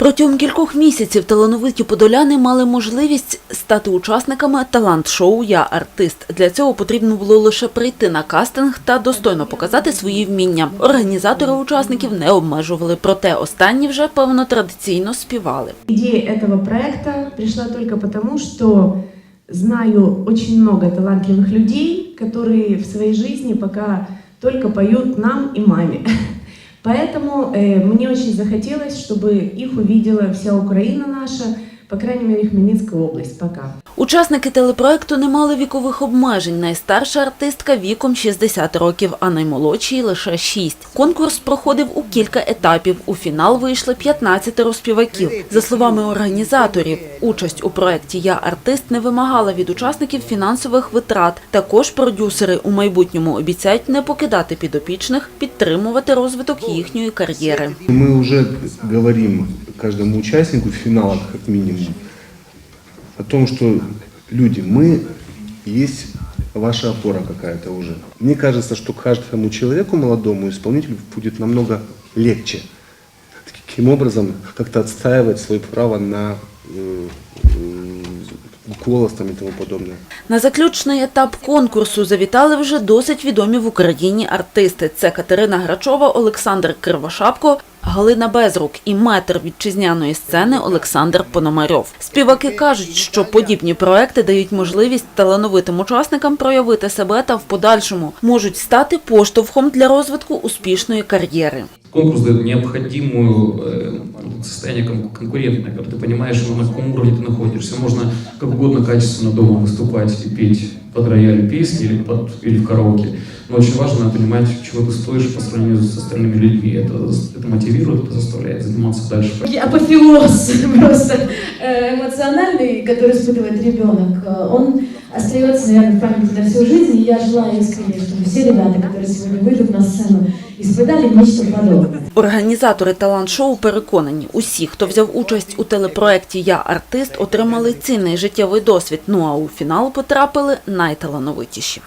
Протягом кількох місяців талановиті подоляни мали можливість стати учасниками талант-шоу Я артист. Для цього потрібно було лише прийти на кастинг та достойно показати свої вміння. Організатори учасників не обмежували, проте останні вже певно традиційно співали. Идея этого проекта пришла только потому, что знаю очень много талантливых людей, которые в своей жизни пока только поют нам и маме. Поэтому э, мне очень захотелось, чтобы их увидела вся Украина наша, по крайней мере, Хмельницкая область пока. Учасники телепроекту не мали вікових обмежень. Найстарша артистка віком 60 років, а наймолодшій лише 6. Конкурс проходив у кілька етапів. У фінал вийшли 15 співаків. За словами організаторів, участь у проєкті Я артист не вимагала від учасників фінансових витрат. Також продюсери у майбутньому обіцяють не покидати підопічних, підтримувати розвиток їхньої кар'єри. Мы уже говорим каждому участнику в финалах как минимум о том, что люди, мы есть ваша опора какая-то уже. Мне кажется, что каждому человеку молодому исполнителю будет намного легче таким образом как-то отстаивать свое право на э, э, голос там и тому подобное. На заключний етап конкурсу завітали вже досить відомі в Україні артисти. Це Катерина Грачова, Олександр Кривошапко, Галина Безрук і метр вітчизняної сцени Олександр Пономарьов. Співаки кажуть, що подібні проекти дають можливість талановитим учасникам проявити себе та в подальшому можуть стати поштовхом для розвитку успішної кар'єри. Конкурс дает необходимую э, состояние кон- конкурентное, когда ты понимаешь, на каком уровне ты находишься. Можно как угодно качественно дома выступать и петь под рояль песни или, под, или в караоке. Но очень важно понимать, чего ты стоишь по сравнению с остальными людьми. Это, это мотивирует, это заставляет заниматься дальше. апофеоз просто э, эмоциональный, который испытывает ребенок, э, он остается, наверное, в памяти на всю жизнь. И я желаю искренне, чтобы все ребята, которые сегодня выйдут на сцену, испытали нечто подобное. Організатори талант-шоу переконані, усі, хто взяв участь у телепроекті Я артист, отримали цінний життєвий досвід. Ну а у фінал потрапили найталановитіші.